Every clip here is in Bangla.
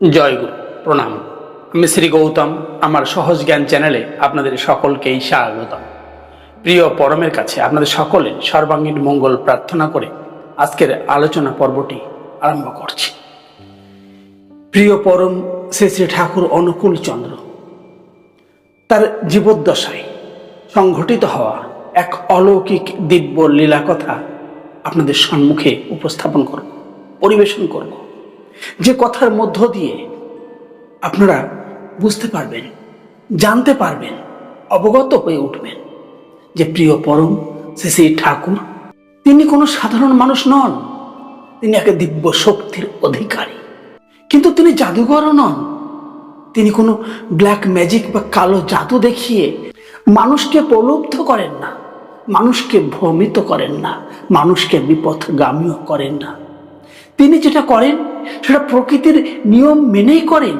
জয়গুরু, প্রণাম। আমি শ্রী গৌতম, আমার সহজ জ্ঞান চ্যানেলে আপনাদের সকলকেই স্বাগতম। প্রিয় পরমের কাছে আপনাদের সকলের সর্বাঙ্গীন মঙ্গল প্রার্থনা করে আজকের আলোচনা পর্বটি আরম্ভ করছি। প্রিয় পরম শ্রী শ্রী ঠাকুর অনুকূল চন্দ্র, তার জীবদ্দশায় সংঘটিত হওয়া এক অলৌকিক দিব্য লীলা কথা আপনাদের সম্মুখে উপস্থাপন করব, পরিবেশন করব। যে কথার মধ্য দিয়ে আপনারা বুঝতে পারবেন, জানতে পারবেন, অবগত হয়ে উঠবেন যে প্রিয় পরম শ্রী ঠাকুর, তিনি কোনো সাধারণ মানুষ নন। তিনি এক দিব্য শক্তির অধিকারী। কিন্তু তিনি জাদুঘরও নন। তিনি কোনো ব্ল্যাক ম্যাজিক বা কালো জাদু দেখিয়ে মানুষকে প্রলুব্ধ করেন না, মানুষকে ভ্রমিত করেন না, মানুষকে বিপথগামীও করেন না। তিনি যেটা করেন, সেটা প্রকৃতির নিয়ম মেনেই করেন,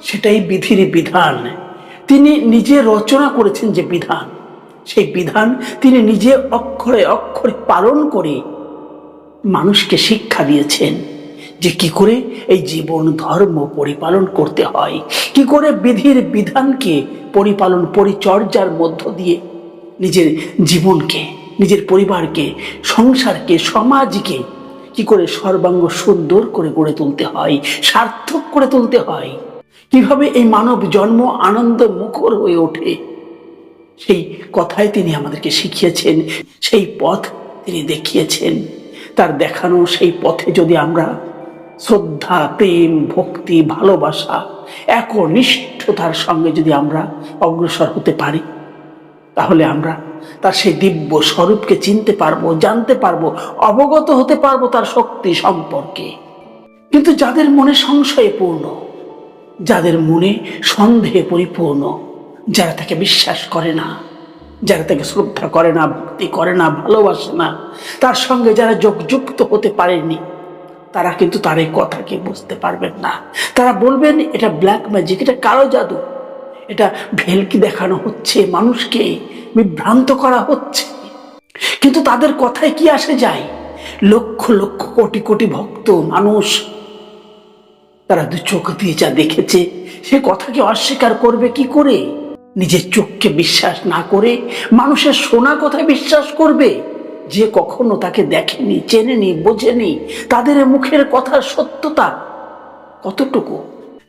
সেটাই বিধির বিধান। তিনি নিজে রচনা করেছেন যে বিধান। সেই বিধান তিনি নিজে অক্ষরে অক্ষরে পালন করে মানুষকে শিক্ষা দিয়েছেন যে কি করে এই জীবন, ধর্ম পরিপালন করতে হয়। কি করে বিধির বিধানকে পরিপালন, পরিচর্যার মধ্য দিয়ে নিজের জীবনকে, নিজের পরিবারকে, সংসারকে, সমাজকে কি করে সর্বাঙ্গ সুন্দর করে গড়ে তুলতে হয়, সার্থক করে তুলতে হয়। কীভাবে এই মানব জন্ম আনন্দ মুখর হয়ে ওঠে, সেই কথাই তিনি আমাদেরকে শিখিয়েছেন, সেই পথ তিনি দেখিয়েছেন। তার দেখানো সেই পথে যদি আমরা শ্রদ্ধা, প্রেম, ভক্তি, ভালোবাসা, একনিষ্ঠতার সঙ্গে যদি আমরা অগ্রসর হতে পারি, তাহলে আমরা তার সেই দিব্য স্বরূপকে চিনতে পারব, জানতে পারব, অবগত হতে পারব তার শক্তি সম্পর্কে। কিন্তু যাদের মনে সংশয়ে পূর্ণ, যাদের মনে সন্দেহে পরিপূর্ণ, যারা তাকে বিশ্বাস করে না, যারা তাকে শ্রদ্ধা করে না, ভক্তি করে না, ভালোবাসে না, তার সঙ্গে যারা যোগযুক্ত হতে পারেনি, তারা কিন্তু তার এই কথাকে বুঝতে পারবেন না। তারা বলবেন, এটা ব্ল্যাক ম্যাজিক এটা কালো জাদু। এটা ভেলকি দেখানো হচ্ছে, মানুষকে বিভ্রান্ত করা হচ্ছে। কিন্তু তাদের কথায় কি আসে যায়? লক্ষ লক্ষ কোটি কোটি ভক্ত, মানুষ, তারা দু চোখ দিয়ে যা দেখেছে, সে কথাকে অস্বীকার করবে কি করে? নিজের চোখকে বিশ্বাস না করে মানুষের শোনা কথায় বিশ্বাস করবে? যে কখনো তাকে দেখেনি, চেনেনি, বোঝেনি, তাদের মুখের কথার সত্যতা কতটুকু?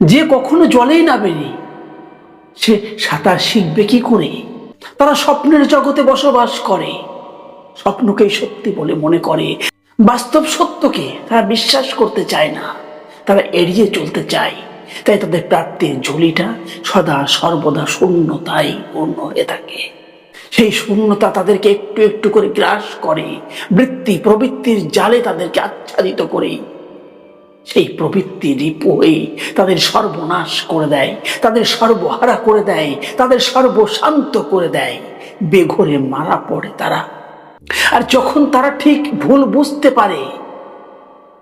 যে কখনো জলেই নামেনি সে সাঁতার শিখবে কি করে? তারা স্বপ্নের জগতে বসবাস করে। স্বপ্নকেই সত্যি বলে মনে করে। বাস্তব সত্যকে তারা বিশ্বাস করতে চায় না। তারা এড়িয়ে চলতে চায়। তাই তাদের প্রাপ্তির ঝুলিটা সদা সর্বদা শূন্যতাই পূর্ণ হয়ে থাকে। সেই শূন্যতা তাদেরকে একটু একটু করে গ্রাস করে। বৃত্তি প্রবৃত্তির জালে তাদেরকে আচ্ছাদিত করে। সেই প্রবৃত্তি রিপু হয়ে তাদের সর্বনাশ করে দেয়, তাদের সর্বহারা করে দেয়, তাদের সর্বশান্ত করে দেয়। বেঘরে মারা পড়ে তারা। আর যখন তারা ঠিক ভুল বুঝতে পারে,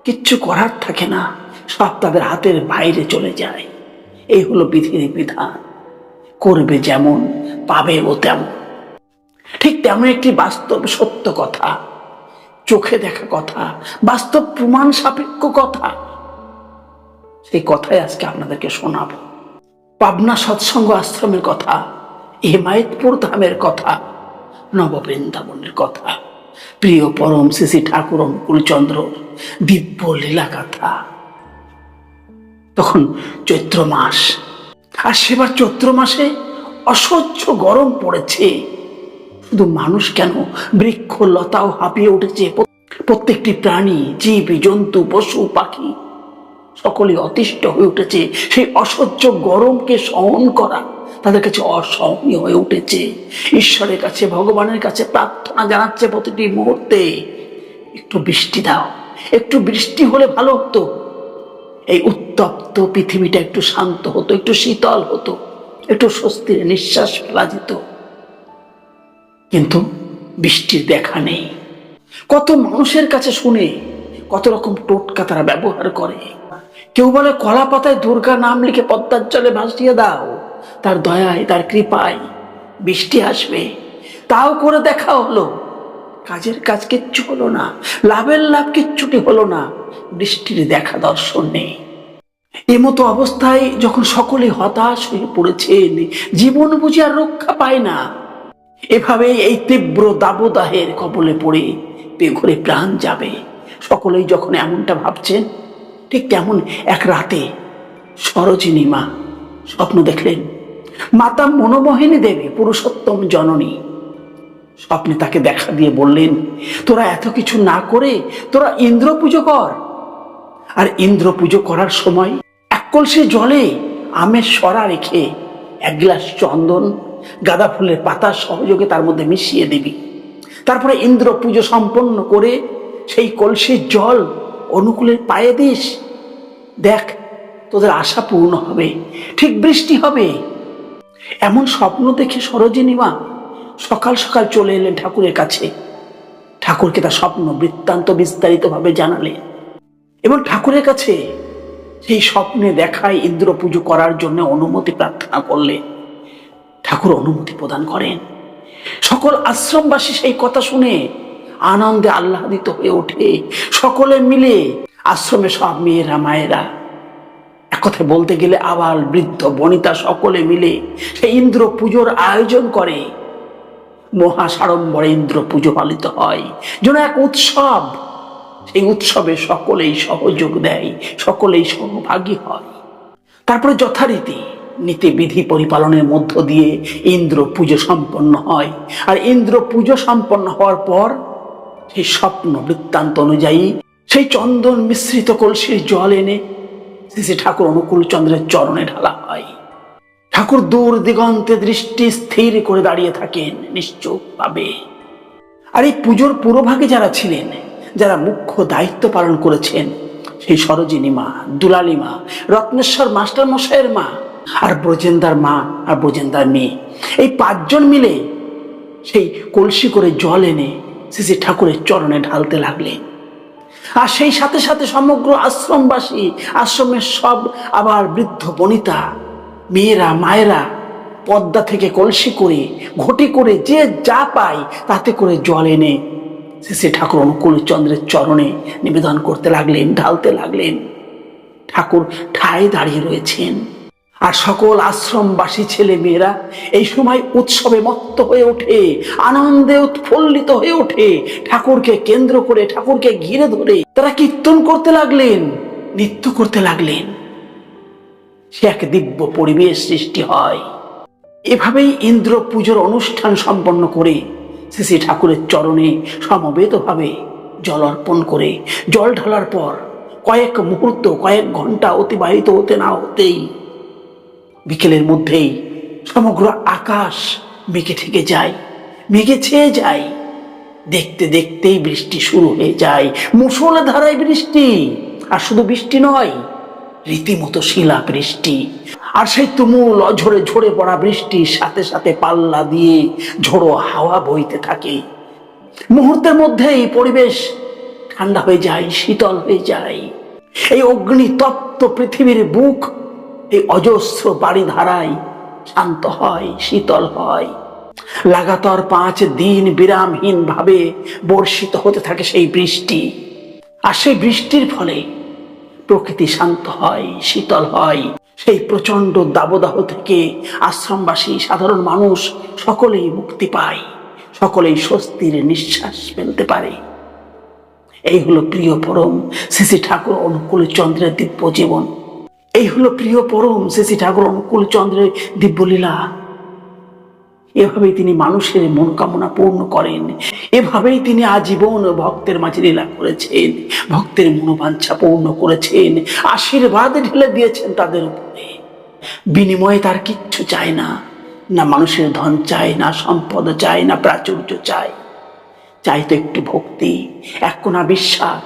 কিচ্ছু করার থাকে না, সব তাদের হাতের বাইরে চলে যায়। এই হলো বিধির বিধান। করবে যেমন পাবে ও তেমন। ঠিক তেমন একটি বাস্তব সত্য কথা। চোখে দেখা কথা, বাস্তব প্রমাণ সাপেক্ষ কথা। সেই কথাই আজকে আপনাদেরকে শোনাবো। পাবনা সৎসঙ্গ আশ্রমের কথা, হেমায়তপুর ধামের কথা, নববৃন্দাবনের কথা, প্রিয় পরম শ্রী ঠাকুর অনুকূলচন্দ্র দিব্য লীলা কথা তখন চৈত্র মাস। আর সেবার চৈত্র মাসে অসহ্য গরম পড়েছে। শুধু মানুষ কেন বৃক্ষ লতাও হাঁপিয়ে উঠেছে। প্রত্যেকটি প্রাণী, জীব, জন্তু, পশু, পাখি সকলে অতিষ্ঠ হয়ে উঠেছে। সেই অসহ্য গরমকে সহন করা তাদের কাছে অসহনীয় হয়ে উঠেছে। ঈশ্বরের কাছে, ভগবানের কাছে প্রার্থনা জানাচ্ছে প্রতিটি মুহূর্তে। একটু বৃষ্টি দাও। একটু বৃষ্টি হলে ভালো হতো। এই উত্তপ্ত পৃথিবীটা একটু শান্ত হতো, একটু শীতল হতো, একটু স্বস্তির নিঃশ্বাস ফেলা যেত। কিন্তু বৃষ্টির দেখা নেই। কত মানুষের কাছে শুনে কত রকম টোটকা তারা ব্যবহার করে। কেউ বলে কলা পাতায় দুর্গা নাম লিখে পদ্মার জলে ভাসিয়ে দাও। তার দয়ায়, তার কৃপায় বৃষ্টি আসবে। তাও করে দেখা হলো। কাজের কাজ কিচ্ছু হলো না, লাভের লাভ কিচ্ছুটি হলো না, বৃষ্টির দেখা দর্শন নেই। এমতো অবস্থায় যখন সকলে হতাশ হয়ে পড়েছেন, জীবন বুঝি আর রক্ষা পায় না। এভাবে এই তীব্র দাবদাহের কবলে পড়ে বেঘরে প্রাণ যাবে। সকলেই যখন এমনটা ভাবছেন ঠিক তেমন এক রাতে সরোজিনী মা স্বপ্ন দেখলেন। মাতা মনোমোহিনী দেবী, পুরুষোত্তম জননী। স্বপ্নে তাকে দেখা দিয়ে বললেন, তোরা এত কিছু না করে তোরা ইন্দ্র পুজো কর। আর ইন্দ্র পুজো করার সময় এক কলসে জলে আমের সরা রেখে এক গ্লাস চন্দন, গাঁদা ফুলের পাতার সহযোগে তার মধ্যে মিশিয়ে দিবি। তারপরে ইন্দ্র পুজো সম্পন্ন করে সেই কলসির জল অনুকূলের পায়ে দিস। দেখ, তোদের আশা পূর্ণ হবে, ঠিক বৃষ্টি হবে। এমন স্বপ্ন দেখে সরোজিনী মা সকাল সকাল চলে এলেন ঠাকুরের কাছে। ঠাকুরকে তার স্বপ্ন বৃত্তান্ত বিস্তারিতভাবে জানালেন। এবং ঠাকুরের কাছে সেই স্বপ্নে দেখায় ইন্দ্র পুজো করার জন্য অনুমতি প্রার্থনা করলে। ঠাকুর অনুমতি প্রদান করেন। সকল আশ্রমবাসী সেই কথা শুনে আনন্দে আহ্লাদিত হয়ে ওঠে। সকলে মিলে আশ্রমে সব মেয়েরা, মায়েরা। কথায় বলতে গেলে আবার বৃদ্ধ, বনিতা সকলে মিলে সেই ইন্দ্র পুজোর আয়োজন করে। মহা সাড়ম্বরে ইন্দ্র পুজো পালিত হয়। যেন এক উৎসব। সেই উৎসবে সকলেই সহযোগ দেয়, সকলেই সহভাগী হয়। তারপরে যথারীতি নীতি বিধি পরিপালনের মধ্য দিয়ে ইন্দ্র পুজো সম্পন্ন হয়। আর ইন্দ্র পুজো সম্পন্ন হওয়ার পর সেই স্বপ্ন বৃত্তান্ত অনুযায়ী সেই চন্দন মিশ্রিত কলসির জল এনে শ্রী ঠাকুর অনুকূল চন্দ্রের চরণে ঢালা হয়। ঠাকুর দূর দিগন্তে দৃষ্টি স্থির করে দাঁড়িয়ে থাকেন নিশ্চুপ ভাবে আর এই পুজোর পুরোভাগে যারা ছিলেন, যারা মুখ্য দায়িত্ব পালন করেছেন, সেই সরোজিনী মা, দুলালী মা, রত্নেশ্বর মাস্টার মশাইয়ের মা, আর ব্রজেন্দার মা আর ব্রজেন্দার মেয়ে, এই পাঁচজন মিলে সেই কলসি করে জল এনে শ্রী ঠাকুরের চরণে ঢালতে লাগলেন আর সেই সাথে সাথে সমগ্র আশ্রমবাসী, আশ্রমের সব আবার বৃদ্ধ বনিতা, মেয়েরা, মায়েরা পদ্মা থেকে কলসি করে, ঘটি করে যে যা পায় তাতে করে জল এনে শ্রী ঠাকুর অনুকূল চন্দ্রের চরণে নিবেদন করতে লাগলেন, ঢালতে লাগলেন। ঠাকুর ঠায় দাঁড়িয়ে রয়েছেন। আর সকল আশ্রমবাসী ছেলে মেয়েরা এই সময় উৎসবে মত্ত হয়ে ওঠে, আনন্দে উৎফুল্লিত হয়ে ওঠে, ঠাকুরকে কেন্দ্র করে, ঠাকুরকে ঘিরে ধরে। তারা কীর্তন করতে লাগলেন, নৃত্য করতে লাগলেন। সে এক দিব্য পরিবেশ সৃষ্টি হয়। এভাবেই ইন্দ্র পুজোর অনুষ্ঠান সম্পন্ন করে শ্রী ঠাকুরের চরণে সমবেতভাবে জল অর্পণ করে। জল ঢালার পর কয়েক মুহূর্ত, কয়েক ঘণ্টা অতিবাহিত হতে না হতেই বিকেলের মধ্যেই সমগ্র আকাশ মেঘে ঠেকে যায়, মেঘে ছেয়ে যায়। দেখতে দেখতেই বৃষ্টি শুরু হয়ে যায়। মুসল ধারায় বৃষ্টি, আর শুধু বৃষ্টি নয়, রীতিমতো শিলা বৃষ্টি আর সেই তুমুল অঝরে ঝরে পড়া বৃষ্টির সাথে সাথে পাল্লা দিয়ে ঝোড়ো হাওয়া বইতে থাকে। মুহূর্তের মধ্যেই পরিবেশ ঠান্ডা হয়ে যায়, শীতল হয়ে যায়। এই অগ্নি তপ্ত পৃথিবীর বুক এই অজস্র বাড়ি ধারায় শান্ত হয়, শীতল হয়। লাগাতার পাঁচ দিন বিরামহীন ভাবে বর্ষিত হতে থাকে সেই বৃষ্টি। আর সেই বৃষ্টির ফলে প্রকৃতি শান্ত হয়, শীতল হয়। সেই প্রচণ্ড দাবদাহ থেকে আশ্রমবাসী, সাধারণ মানুষ সকলেই মুক্তি পায়, সকলেই স্বস্তির নিঃশ্বাস ফেলতে পারে। এই হলো প্রিয় পরম শ্রী ঠাকুর অনুকূল চন্দ্রের দিব্য জীবন। এই হলো প্রিয় পরম শ্রী ঠাকুর অনুকূল চন্দ্রের দিব্যলীলা। এভাবেই তিনি মানুষের মনোকামনা পূর্ণ করেন। এভাবেই তিনি আজীবন ভক্তের মাঝে লীলা করেছেন, ভক্তের মনোবাঞ্ছা পূর্ণ করেছেন, আশীর্বাদ ঢেলে দিয়েছেন তাদের উপরে। বিনিময়ে তার কিচ্ছু চায় না না মানুষের ধন চায়, না সম্পদ চায়, না প্রাচুর্য চায়। চাই তো একটু ভক্তি, এক কোনা বিশ্বাস,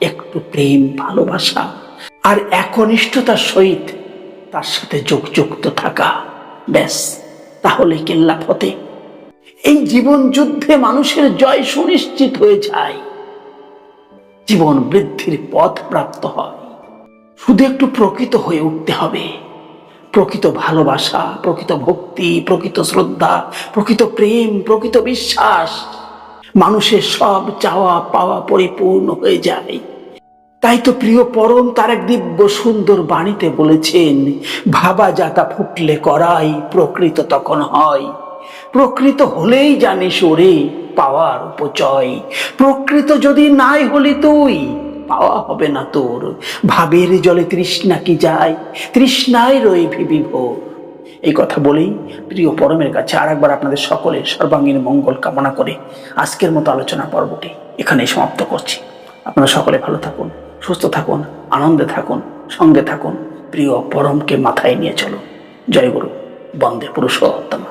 একটু প্রেম, ভালোবাসা। আর একনিষ্ঠতার সহিত তার সাথে যোগযুক্ত থাকা। ব্যাস তাহলে কেল্লা ফতে এই জীবন যুদ্ধে মানুষের জয় সুনিশ্চিত হয়ে যায়। জীবন বৃদ্ধির পথ প্রাপ্ত হয়। শুধু একটু প্রকৃত হয়ে উঠতে হবে। প্রকৃত ভালোবাসা, প্রকৃত ভক্তি, প্রকৃত শ্রদ্ধা, প্রকৃত প্রেম, প্রকৃত বিশ্বাস। মানুষের সব চাওয়া পাওয়া পরিপূর্ণ হয়ে যায়। তাই তো প্রিয় পরম তার এক দিব্য সুন্দর বাণীতে বলেছেন, ভাবা যাতা ফুটলে করাই প্রকৃত তখন হয়। প্রকৃত হলেই জানিস ওরে পাওয়ার উপচয়। প্রকৃত যদি নাই হলি তুই, পাওয়া হবে না তোর। ভাবের জলে তৃষ্ণা কি যায়? তৃষ্ণায় রয়ে ভিবি ভোর। এই কথা বলেই প্রিয় পরমের কাছে আর একবার আপনাদের সকলের সর্বাঙ্গীন মঙ্গল কামনা করে আজকের মতো আলোচনা পর্বটি এখানেই সমাপ্ত করছি। আপনারা সকলে ভালো থাকুন। সুস্থ থাকুন, আনন্দে থাকুন, সঙ্গে থাকুন, প্রিয় পরমকে মাথায় নিয়ে চলো। জয় গুরু বন্দে পুরুষোত্তম।